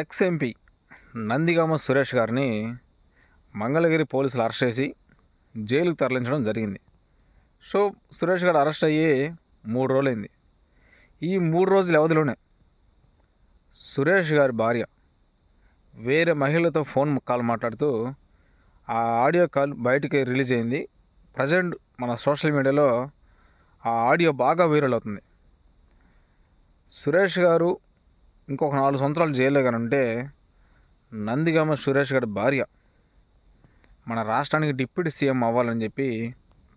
Ex MP Nandigama Suresh గారిని మంగళగిరి పోలీసులు arrest చేసి జైలుకు తరలించడం జరిగింది. సో సురేష్ గారు అరెస్ట్ అయ్యి మూడు రోజులైంది. ఈ మూడు రోజుల వ్యవధిలోనే సురేష్ గారి భార్య వేరే మహిళతో ఫోన్ కాల్ మాట్లాడుతూ ఆ ఆడియో కాల్ బయటికి రిలీజ్ అయింది. ప్రజెంట్ మన సోషల్ మీడియాలో ఆ ఆడియో బాగా వైరల్ అవుతుంది. సురేష్ గారు ఇంకొక నాలుగు సంవత్సరాలు జైల్లో కానీ ఉంటే నందిగామ సురేష్ గారి భార్య మన రాష్ట్రానికి డిప్యూటీ సీఎం అవ్వాలని చెప్పి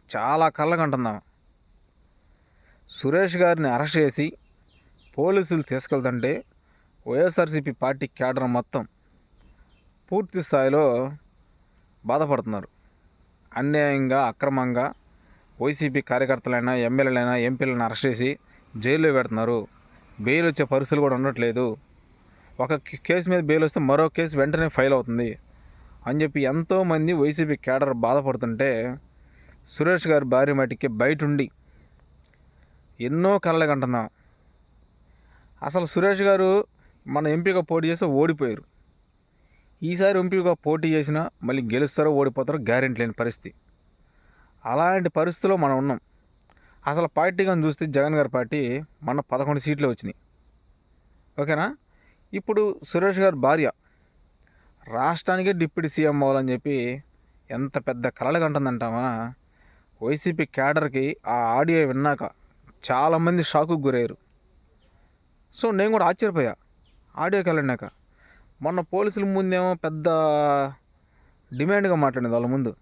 చాలా కళ్ళకంటున్నాం సురేష్ గారిని అరెస్ట్ చేసి పోలీసులు తీసుకెళ్తుంటే వైఎస్ఆర్సీపీ పార్టీ క్యాడర్ మొత్తం పూర్తి స్థాయిలో బాధపడుతున్నారు. అన్యాయంగా అక్రమంగా వైసీపీ కార్యకర్తలైనా ఎమ్మెల్యేలైనా ఎంపీలను అరెస్ట్ చేసి జైల్లో పెడుతున్నారు. బెయిల్ వచ్చే పరిస్థితులు కూడా ఉండట్లేదు. ఒక కేసు మీద బెయిల్ వస్తే మరో కేసు వెంటనే ఫైల్ అవుతుంది అని చెప్పి ఎంతోమంది వైసీపీ కేడర్ బాధపడుతుంటే సురేష్ గారి భార్య మటుకి బయట ఉండి ఎన్నో కళ్ళకి అసలు సురేష్ గారు మన ఎంపీగా పోటీ చేస్తే ఓడిపోయారు. ఈసారి ఎంపీగా పోటీ చేసినా మళ్ళీ గెలుస్తారో ఓడిపోతారో గ్యారెంటీ లేని పరిస్థితి. అలాంటి పరిస్థితిలో మనం ఉన్నాం. అసలు పార్టీ కానీ చూస్తే జగన్ గారి పార్టీ మన పదకొండు సీట్లు వచ్చినాయి. ఓకేనా? ఇప్పుడు సురేష్ గారి భార్య రాష్ట్రానికే డిప్యూటీ సీఎం అవ్వాలని చెప్పి ఎంత పెద్ద కలలు కంటుందంటామా వైసీపీ క్యాడర్కి ఆ ఆడియో విన్నాక చాలామంది షాకుకు గురయ్యారు. సో నేను కూడా ఆశ్చర్యపోయా ఆడియోకి వెళ్ళినాక. మొన్న పోలీసుల ముందేమో పెద్ద డిమాండ్గా మాట్లాడింది వాళ్ళ ముందు.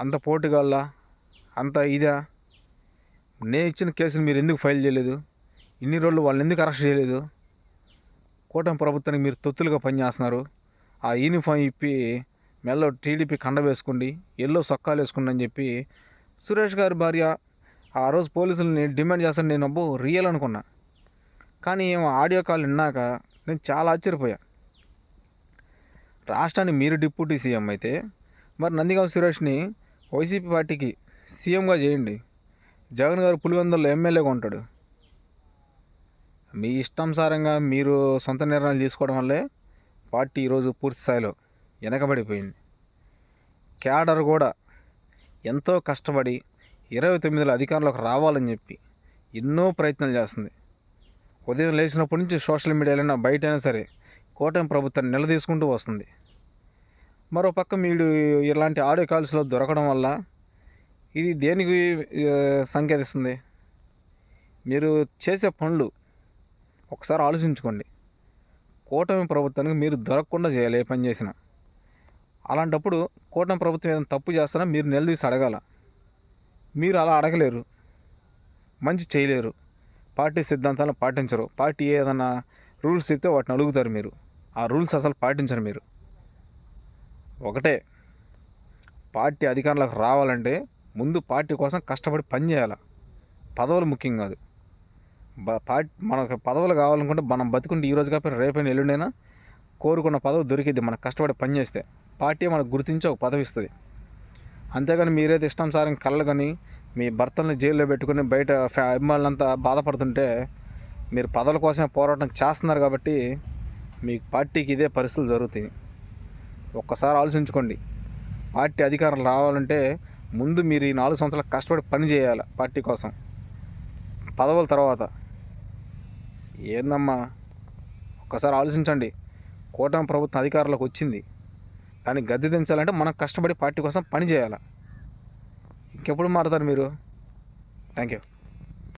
అంత పోటీగాళ్ళ అంత ఇదా? నేను ఇచ్చిన కేసును మీరు ఎందుకు ఫైల్ చేయలేదు? ఇన్ని రోజులు వాళ్ళని ఎందుకు అరెస్ట్ చేయలేదు? కూటమి ప్రభుత్వానికి మీరు తొత్తులుగా పనిచేస్తున్నారు. ఆ యూనిఫామ్ ఇప్పి మెల్ల టీడీపీ కండ వేసుకోండి ఎల్లో సొక్కాలు వేసుకోండి అని చెప్పి సురేష్ గారి భార్య ఆ రోజు పోలీసులని డిమాండ్ చేస్తాను నేను అబ్బో రియల్ అనుకున్నా. కానీ ఏమో ఆడియో కాల్ విన్నాక నేను చాలా ఆశ్చర్యపోయా. రాష్ట్రానికి మీరు డిప్యూటీ సీఎం అయితే మరి నందిగాం సురేష్ని వైసీపీ పార్టీకి సీఎంగా చేయండి. జగన్ గారు పులివెందుల్లో ఎమ్మెల్యేగా ఉంటాడు మీ ఇష్టానుసారంగా మీరు సొంత నిర్ణయాలు తీసుకోవడం వల్లే పార్టీ ఈరోజు పూర్తి స్థాయిలో వెనకబడిపోయింది క్యాడర్ కూడా ఎంతో కష్టపడి ఇరవై తొమ్మిదిలో అధికారంలోకి రావాలని చెప్పి ఎన్నో ప్రయత్నాలు చేస్తుంది. ఉదయం లేచినప్పటి నుంచి సోషల్ మీడియాలో బయట అయినా సరే కూటమి ప్రభుత్వాన్ని నిలదీసుకుంటూ వస్తుంది. మరో పక్క మీరు ఇలాంటి ఆడియో కాల్స్లో దొరకడం వల్ల ఇది దేనికి సంకేతిస్తుంది? మీరు చేసే పనులు ఒకసారి ఆలోచించుకోండి. కూటమి ప్రభుత్వానికి మీరు దొరకకుండా చేయాలి ఏ పని చేసినా. అలాంటప్పుడు కూటమి ప్రభుత్వం ఏదైనా తప్పు చేస్తున్నా మీరు నిలదీసి అడగాల. మీరు అలా అడగలేరు. మంచి చేయలేరు. పార్టీ సిద్ధాంతాలను పాటించరు. పార్టీ ఏదైనా రూల్స్ ఇస్తే వాటిని అడుగుతారు మీరు. ఆ రూల్స్ అసలు పాటించరు మీరు. ఒకటే పార్టీ అధికారంలోకి రావాలంటే ముందు పార్టీ కోసం కష్టపడి పని చేయాలి. పదవులు ముఖ్యం కాదు. బ పార్టీ మనకు పదవులు కావాలనుకుంటే మనం బతుకుంటే ఈ రోజు కాకపోతే రేపైనా ఎల్లుండైనా కోరుకున్న పదవి దొరికిద్ది మనకు కష్టపడి పని చేస్తే. పార్టీ మనకు గుర్తించి ఒక పదవి ఇస్తుంది. అంతేగాని మీరైతే ఇష్టానుసారం కళ్ళు కానీ మీ భర్తల్ని జైల్లో పెట్టుకుని బయట ఫ్యా అభిమానులంతా బాధపడుతుంటే మీరు పదవుల కోసమే పోరాటం చేస్తున్నారు కాబట్టి మీ పార్టీకి ఇదే పరిస్థితులు జరుగుతాయి. ఒక్కసారి ఆలోచించుకోండి. పార్టీ అధికారం రావాలంటే ముందు మీరు ఈ నాలుగు సంవత్సరాలు కష్టపడి పని చేయాలి పార్టీ కోసం. పదవుల తర్వాత. ఏందమ్మా? ఒక్కసారి ఆలోచించండి. కూటమి ప్రభుత్వం అధికారంలోకి వచ్చింది. కానీ గద్దె దించాలంటే మనం కష్టపడి పార్టీ కోసం పని చేయాలి. ఇంకెప్పుడు మారుతారు మీరు? Thank you